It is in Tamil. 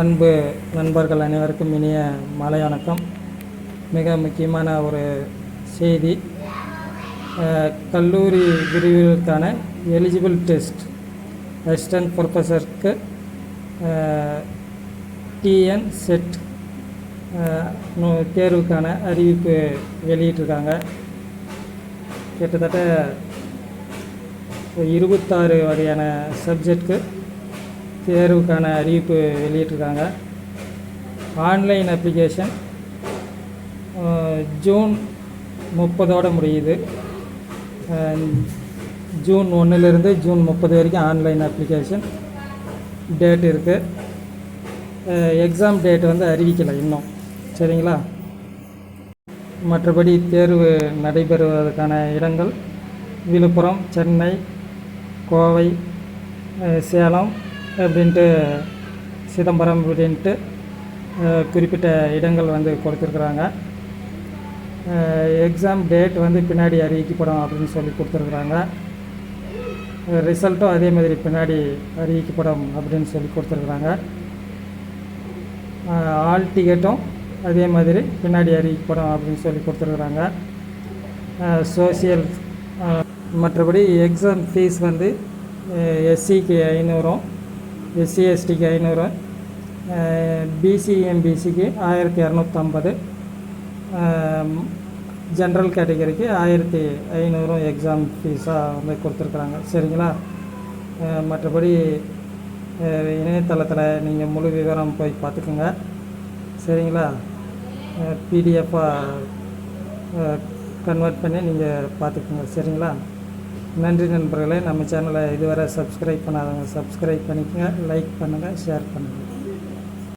அன்பு நண்பர்கள் அனைவருக்கும் இனிய மாலை வணக்கம். மிக முக்கியமான ஒரு செய்தி. கல்லூரி விரிவுகளுக்கான எலிஜிபிள் டெஸ்ட் அசிஸ்டன்ட் ப்ரொஃபஸருக்கு டிஎன் செட் தேர்வுக்கான அறிவிப்பு வெளியிட்டிருக்காங்க. கிட்டத்தட்ட இருபத்தாறு வகையான சப்ஜெக்ட்க்கு தேர்வுக்கான அறிவிப்பு வெளியிட்டிருக்காங்க. ஆன்லைன் அப்ளிகேஷன் ஜூன் முப்பதோடு முடியுது. ஜூன் ஒன்றுலேருந்து ஜூன் முப்பது வரைக்கும் ஆன்லைன் அப்ளிகேஷன் டேட் இருக்குது எக்ஸாம் டேட் வந்து அறிவிக்கலை இன்னும். சரிங்களா? மற்றபடி தேர்வு நடைபெறுவதற்கான இடங்கள் விழுப்புரம் சென்னை கோவை சேலம் அப்படின்ட்டு சிதம்பரம் அப்படின்ட்டு குறிப்பிட்ட இடங்கள் வந்து கொடுத்துருக்குறாங்க. எக்ஸாம் டேட் வந்து பின்னாடி அறிவிக்கப்படும் அப்படின்னு சொல்லி கொடுத்துருக்குறாங்க. ரிசல்ட்டும் அதே மாதிரி பின்னாடி அறிவிக்கப்படும் அப்படின்னு சொல்லி கொடுத்துருக்குறாங்க. ஆல் டிக்கெட்டும் அதே மாதிரி பின்னாடி அறிவிக்கப்படும் அப்படின்னு சொல்லி கொடுத்துருக்குறாங்க. சோசியல் மற்றபடி எக்ஸாம் ஃபீஸ் வந்து எஸ்சிக்கு ஐநூறும் எஸ்சி எஸ்டிக்கு ஐநூறு பிசி எம்பிசிக்கு ஆயிரத்தி இரநூத்தம்பது ஜென்ரல் கேட்டகரிக்கு ஆயிரத்தி ஐநூறும் எக்ஸாம் ஃபீஸாக வந்து கொடுத்துருக்குறாங்க. சரிங்களா? மற்றபடி இணையதளத்தில் நீங்கள் முழு விவரம் போய் பார்த்துக்குங்க. சரிங்களா? பிடிஎஃபாக கன்வெர்ட் பண்ணி நீங்கள் பார்த்துக்குங்க. சரிங்களா? நன்றி நண்பர்களே நம்ம சேனலை இதுவரை சப்ஸ்கிரைப் பண்ணாதவங்க சப்ஸ்கிரைப் பண்ணிக்கங்க லைக் பண்ணுங்கள் ஷேர் பண்ணுங்கள்